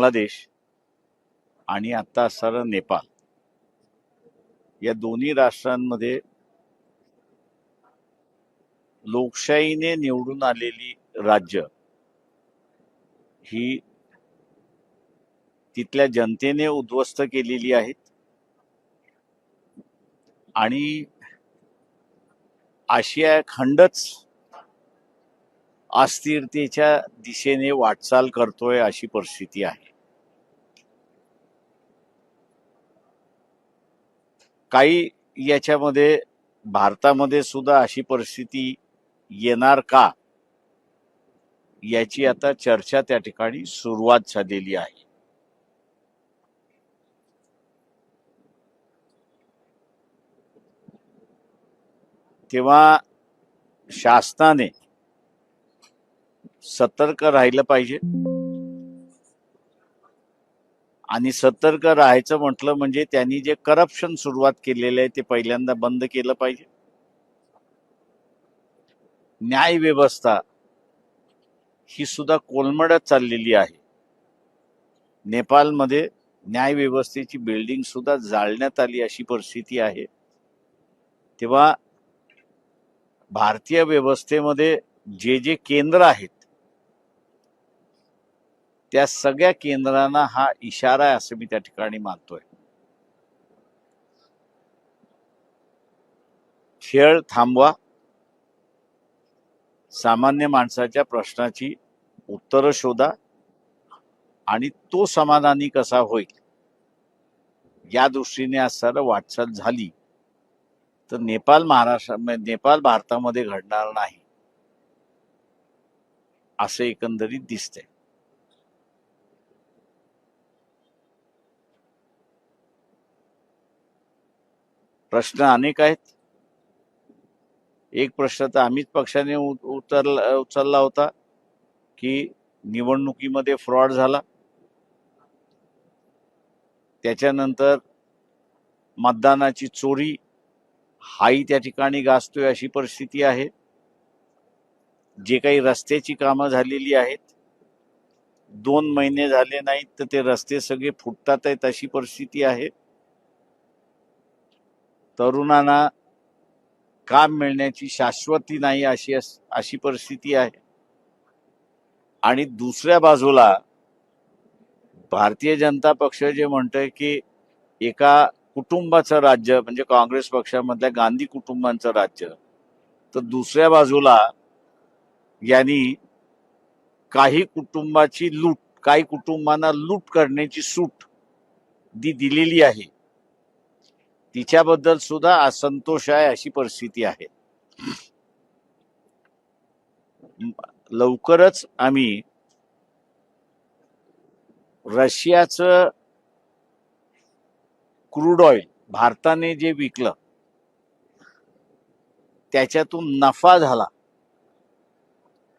बांगलादेश आणि आता असणारं नेपाळ. या दोन्ही राष्ट्रांमध्ये लोकशाहीने निवडून आलेली राज्य ही तिथल्या जनतेने उद्ध्वस्त केलेली आहेत. आणि आशिया खंडच अस्थिरतेच्या दिशेने वाटचाल करतोय अशी परिस्थिती आहे. काही याच्यामध्ये भारतामध्ये सुद्धा अशी परिस्थिती येणार का? याची आता चर्चा त्या ठिकाणी सुरुवात झालेली आहे. तेव्हा शासनाने सतर्क राहिलं पाहिजे. आणि सतर्क राहायचं म्हटलं म्हणजे त्यांनी जे करप्शन सुरुवात केलेलं आहे ते पहिल्यांदा बंद केलं पाहिजे. न्याय व्यवस्था ही सुद्धा कोलमडत चाललेली आहे. नेपाळमध्ये न्याय व्यवस्थेची बिल्डिंग सुद्धा जाळण्यात आली अशी परिस्थिती आहे. तेव्हा भारतीय व्यवस्थेमध्ये जे जे केंद्र आहेत त्या सगळ्या केंद्रांना हा इशारा आहे असं मी त्या ठिकाणी मानतोय. खेळ थांबवा. सामान्य माणसाच्या प्रश्नाची उत्तरं शोधा आणि तो समाधानी कसा होईल या दृष्टीने आज सर वाटचाल झाली. तर नेपाळ महाराष्ट्र नेपाळ भारतामध्ये घडणार नाही असं एकंदरीत दिसतंय. प्रश्न अनेक आहेत. एक प्रश्न तर आम्हीच पक्षाने उ- उतरला उचलला होता की निवडणुकीमध्ये फ्रॉड झाला. त्याच्यानंतर मतदानाची चोरी हाही त्या ठिकाणी गाजतोय अशी परिस्थिती आहे. जे काही रस्त्याची कामं झालेली आहेत दोन महिने झाले नाहीत तर ते रस्ते सगळे फुटतात आहेत अशी परिस्थिती आहे. तरुणांना काम मिळण्याची शाश्वती नाही अशी अस- अशी परिस्थिती आहे. आणि दुसऱ्या बाजूला भारतीय जनता पक्ष जे म्हणतंय की एका कुटुंबाचं राज्य म्हणजे काँग्रेस पक्षामधल्या गांधी कुटुंबांचं राज्य तर दुसऱ्या बाजूला यांनी काही कुटुंबाची लूट काही कुटुंबांना लूट करण्याची सूट दी दिलेली आहे. तिच्याबद्दल सुद्धा असंतोष आहे अशी परिस्थिती आहे. लवकरच आम्ही रशियाचं क्रूड ऑइल भारताने जे विकलं त्याच्यातून नफा झाला.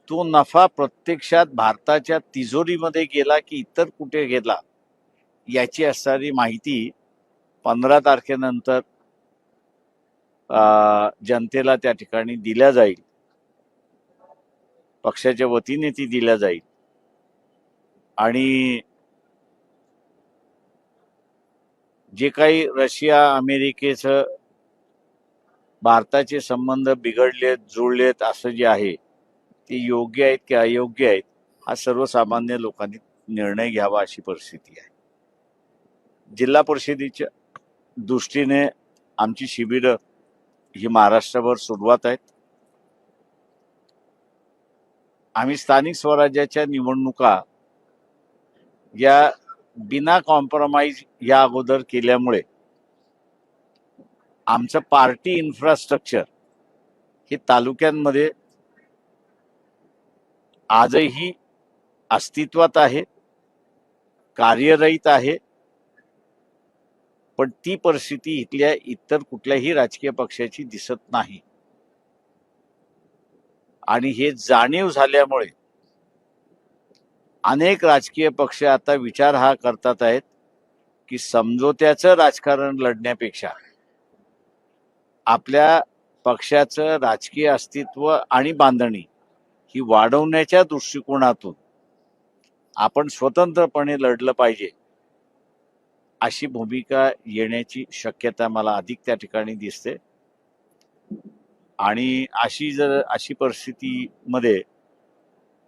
तो नफा प्रत्यक्षात भारताच्या तिजोरीमध्ये गेला की इतर कुठे गेला याची असणारी माहिती पंधरा तारखेनंतर जनतेला त्या ठिकाणी दिल्या जाईल. पक्षाच्या वतीने ती दिल्या जाईल. आणि जे काही रशिया अमेरिकेचं भारताचे संबंध बिघडलेत जुळलेत असं जे आहे ते योग्य आहेत की अयोग्य आहेत हा सर्वसामान्य लोकांनी निर्णय घ्यावा अशी परिस्थिती आहे. जिल्हा परिषदेच्या दृष्टीने आमची शिबिरं ही महाराष्ट्रभर सुरुवात आहेत. आम्ही स्थानिक स्वराज्याच्या निवडणुका या बिना कॉम्प्रोमाइज या अगोदर केल्यामुळे आमचं पार्टी इन्फ्रास्ट्रक्चर हे तालुक्यांमध्ये आजही अस्तित्वात आहे कार्यरहित आहे. पण ती परिस्थिती इथल्या इतर कुठल्याही राजकीय पक्षाची दिसत नाही. आणि हे जाणीव झाल्यामुळे अनेक राजकीय पक्ष आता विचार हा करतात आहेत की समझोत्याचं राजकारण लढण्यापेक्षा आपल्या पक्षाचं राजकीय अस्तित्व आणि बांधणी ही वाढवण्याच्या दृष्टिकोनातून आपण स्वतंत्रपणे लढलं पाहिजे. अशी भूमिका येण्याची शक्यता मला अधिक त्या ठिकाणी दिसते. आणि अशी जर अशी परिस्थितीमध्ये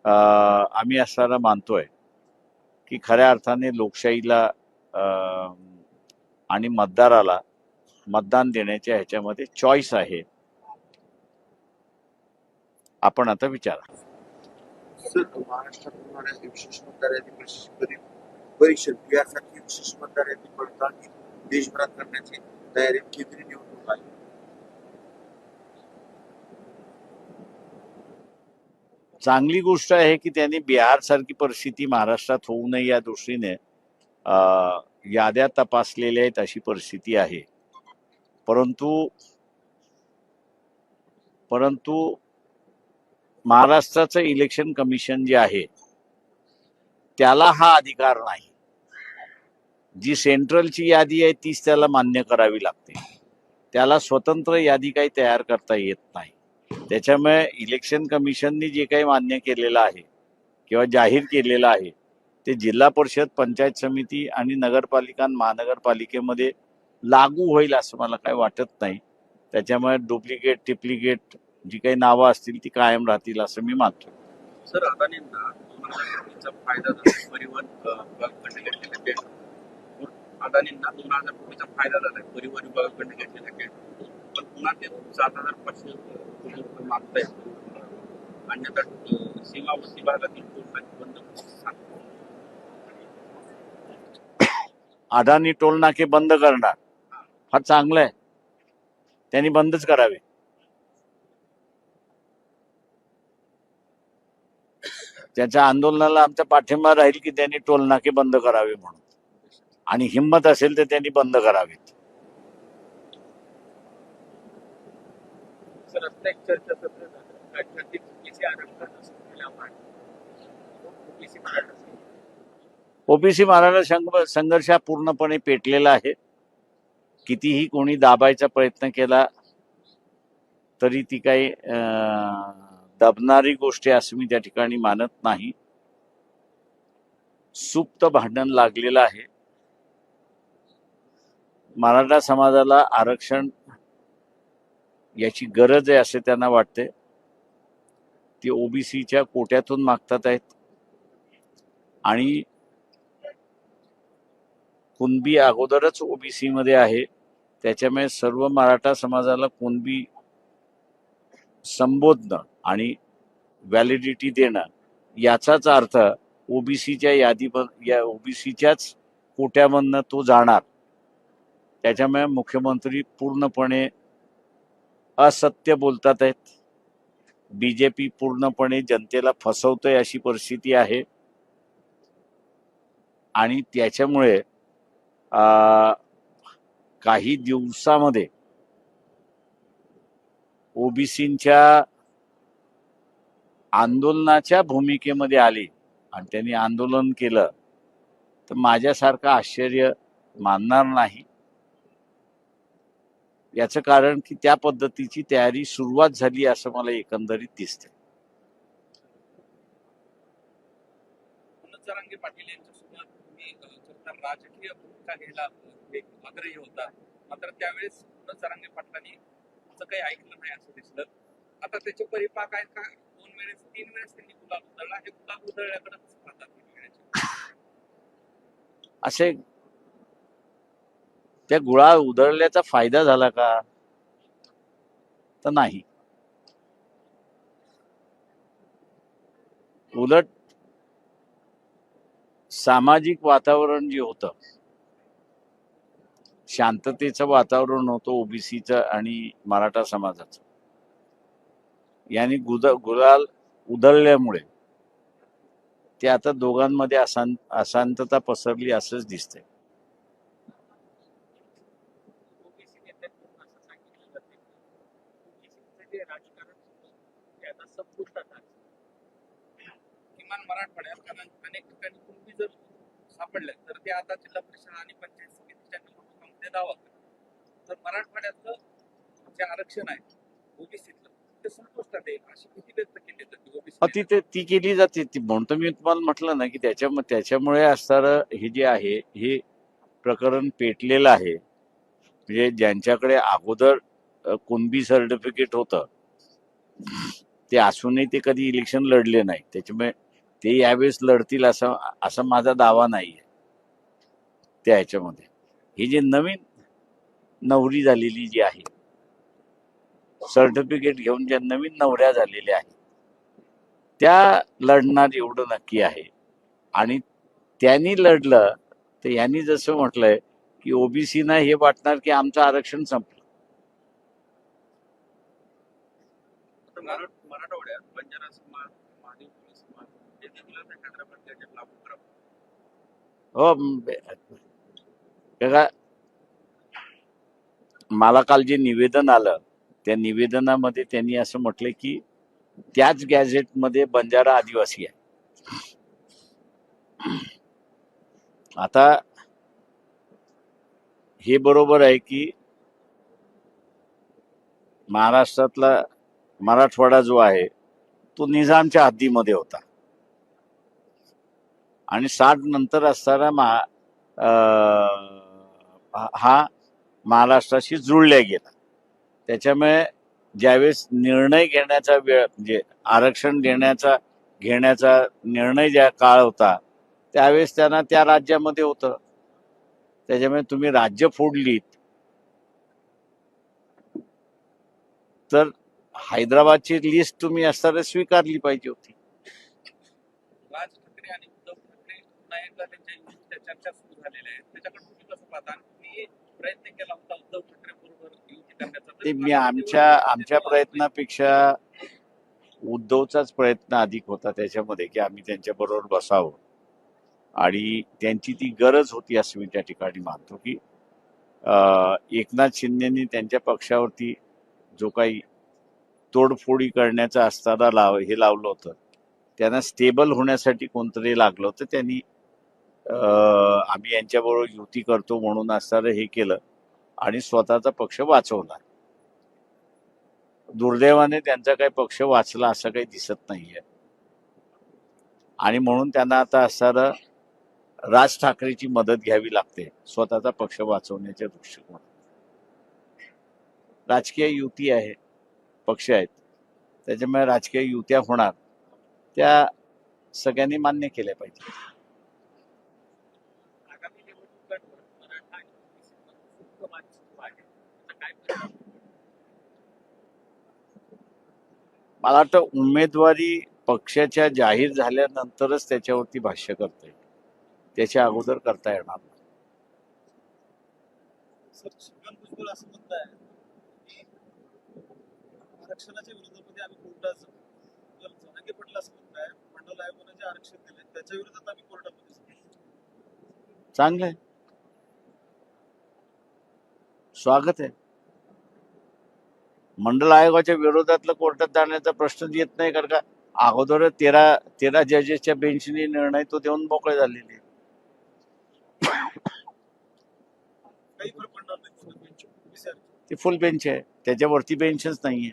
अं, आम्ही असताना मानतोय की खऱ्या अर्थाने लोकशाहीला अं, आणि मतदाराला मतदान देण्याच्या ह्याच्यामध्ये चॉईस आहे. आपण आता विचारा. परिषद परि- विशेष मतदार पडताळणी देशभरात करण्याची तयारी केंद्रीय निवडणूक आयोग. चांगली गोष्ट आहे की त्यांनी बिहार सारखी परिस्थिती महाराष्ट्रात होऊ नये या दृष्टीने याद्या तपासलेल्या आहेत अशी परिस्थिती आहे. परंतु परंतु महाराष्ट्राचं इलेक्शन कमिशन जे आहे त्याला हा अधिकार नाही. जी सेंट्रलची यादी आहे तीच त्याला मान्य करावी लागते. त्याला स्वतंत्र यादी काही तयार करता येत नाही. त्याच्यामुळे इलेक्शन कमिशननी जे काही मान्य केलेलं आहे किंवा जाहीर केलेलं आहे ते जिल्हा परिषद पंचायत समिती आणि नगरपालिका महानगरपालिकेमध्ये लागू होईल असं मला काही वाटत नाही. त्याच्यामुळे डुप्लिकेट टिप्लिकेट जी काही नावं असतील ती कायम राहतील असं मी मानतो. सर अदानींना दोन हजार कोटीचा फायदा झाला परिवहन अ, विभागाकडे घेतलेला टेंडर पण पुन्हा ते सात हजार पाचशे कोटी रुपये मागतायत. अन्यथा सीमावर्ती भागातील टोलनाके बंद. अदानी टोल नाके बंद करणार. हा. चांगलं आहे. त्यांनी बंदच करावे. त्याच्या आंदोलनाला आमचा पाठिंबा राहील की त्यांनी टोल नाके बंद करावे म्हणून. आणि हिंमत असेल तर त्यांनी बंद करावेत. ओबीसी मराठा संघर्ष हा पूर्णपणे पेटलेला आहे. कितीही कोणी दाबायचा प्रयत्न केला तरी ती काही अं, दबणारी गोष्ट असं मी त्या ठिकाणी मानत नाही. सुप्त भांडण लागलेलं आहे. मराठा समाजाला आरक्षण याची गरज आहे असे त्यांना वाटते. ते ओबीसीच्या कोट्यातून मागतात आहेत. आणि कुणबी अगोदरच ओबीसीमध्ये आहे. त्याच्यामुळे सर्व मराठा समाजाला कुणबी संबोधणं आणि व्हॅलिडिटी देणं याचाच अर्थ ओबीसीच्या यादी या ओबीसीच्याच कोट्यामधनं तो जाणार. त्याच्यामुळे मुख्यमंत्री पूर्णपणे असत्य बोलतात आहेत. बीजेपी पूर्णपणे जनतेला फसवतोय अशी परिस्थिती आहे. आणि त्याच्यामुळे काही दिवसामध्ये ओबीसींच्या आंदोलनाच्या भूमिकेमध्ये आली आणि त्यांनी आंदोलन केलं तर माझ्यासारखं आश्चर्य मानणार नाही. याचं कारण की त्या पद्धतीची तयारी सुरुवात झाली असं मला एकंदरीत दिसते पाटील राजकीय भूमिका घ्यायला आग्रही होता. मात्र त्यावेळेस पाटलांनी असं काही ऐकलं नाही असं दिसलं. आता त्याचे परिपाक आहेत का? दोन वेळेस तीन वेळेस त्यांनी गुलाब उधळला. हे गुलाब उधळल्याकडे? असे त्या गुळा उधळल्याचा फायदा झाला का? तर नाही. उलट सामाजिक वातावरण जे होतं शांततेचं वातावरण होतं ओबीसीचं आणि मराठा समाजाचं. यांनी गुद गुलाल उधळल्यामुळे ते आता दोघांमध्ये अशांतता पसरली असंच दिसतंय ओबीसी नेत्यांकडून असं सांगितलं जाते की ओबीसीचं जे राजकारण होतं ते आता संपुष्टात आलं किमान मराठवाड्यात कारण अनेक ठिकाणी कुणबी जर सापडल्या तर ते आता जिल्हा परिषद आणि पंचायत समितीच्या निवडणुकांमध्ये दावा करतात. तर मराठवाड्यातलं जे आरक्षण आहे ओबीसीतलं ते संपुष्टात येईल अशी भीती व्यक्त केली जाते अ, ओबीसी ती केली जाते. ती म्हणतो मी तुम्हाला म्हटलं ना की त्याच्या त्याच्यामुळे असणारं हे जे आहे हे प्रकरण पेटलेलं आहे. म्हणजे ज्यांच्याकडे अगोदर कुणबी सर्टिफिकेट होतं ते असूनही ते कधी इलेक्शन लढले नाही त्याच्यामुळे ते यावेळेस लढतील असं असा माझा दावा नाही आहे त्या ह्याच्यामध्ये. ही जी नवीन नवरी झालेली जी आहे सर्टिफिकेट घेऊन ज्या नवीन नवऱ्या झालेल्या आहेत त्या लढणार एवढं नक्की आहे. आणि त्यांनी लढलं तर यांनी जसं म्हटलंय की ओबीसीना हे वाटणार की आमचं आरक्षण संपलं आता मराठ मराठवाड्यात बंजारा समाज महादेव कोळी समाज हे देखील आता हैदराबाद गॅजेट लागू करा हो बघा मला काल जे निवेदन आलं त्या निवेदनामध्ये त्यांनी असं म्हटलं की त्याच गॅझेटमध्ये बंजारा आदिवासी आहे. आता हे बरोबर आहे की महाराष्ट्रातला मराठवाडा जो आहे तो निजामच्या हद्दीमध्ये होता. आणि साठ नंतर असताना महा हा महाराष्ट्राशी जुळल्या गेला. त्याच्यामुळे ज्यावेळेस निर्णय घेण्याचा वेळ म्हणजे आरक्षण देण्याचा घेण्याचा निर्णय ज्या काळ होता त्यावेळेस त्यांना त्या राज्यामध्ये होतं. त्याच्यामुळे तुम्ही राज्य फोडलीत. तर हैदराबादची लिस्ट तुम्ही असताना स्वीकारली पाहिजे होती राज ठाकरे आणि उद्धव ठाकरे पुन्हा एकदा त्यांच्या युतीच्या चर्चा सुरू झालेल्या आहेत त्याच्याकडे तुम्ही कसं पाहता? आणि प्रयत्न केला होता उद्धव ठाकरे बरोबर युती करण्याचा ते तरी मी आमच्या आमच्या प्रयत्नापेक्षा उद्धवचाच प्रयत्न अधिक होता त्याच्यामध्ये की आम्ही त्यांच्या बरोबर बसावं. आणि त्यांची ती गरज होती असं मी त्या ठिकाणी मानतो की एकनाथ शिंदेनी त्यांच्या पक्षावरती जो काही तोडफोडी करण्याचं असताना लाव हे लावलं होतं त्यांना स्टेबल होण्यासाठी कोणतरी लागलं होतं त्यांनी आम्ही यांच्याबरोबर युती करतो म्हणून असणारं हे केलं आणि स्वतःचा पक्ष वाचवला. दुर्दैवाने त्यांचा काही पक्ष वाचला असं काही दिसत नाहीये. आणि म्हणून त्यांना आता असणारं राज ठाकरेची मदत घ्यावी लागते स्वतःचा पक्ष वाचवण्याच्या दृष्टिकोन राजकीय युती आहे पक्ष आहेत. त्याच्यामुळे राजकीय युत्या होणार. त्या सगळ्यांनी मान्य केल्या पाहिजे आगामी निवडणुकांवर मराठा आणि ओबीसी मध्ये खूप सुरू आहे त्याचा काय परिणाम होईल? मला वाटतं उमेदवारी पक्षाच्या जाहीर झाल्यानंतरच त्याच्यावरती भाष्य करता येईल. त्याच्या अगोदर करता येणार नाही. चांगलं आहे स्वागत आहे. मंडल आयोगाच्या विरोधातलं कोर्टात जाण्याचा प्रश्नच येत नाही कारण का अगोदर तेरा तेरा जजेसच्या बेंचने निर्णय तो देऊन मोकळे झालेले. ते फुल बेंच आहे. त्याच्यावरती बेंचच नाहीये.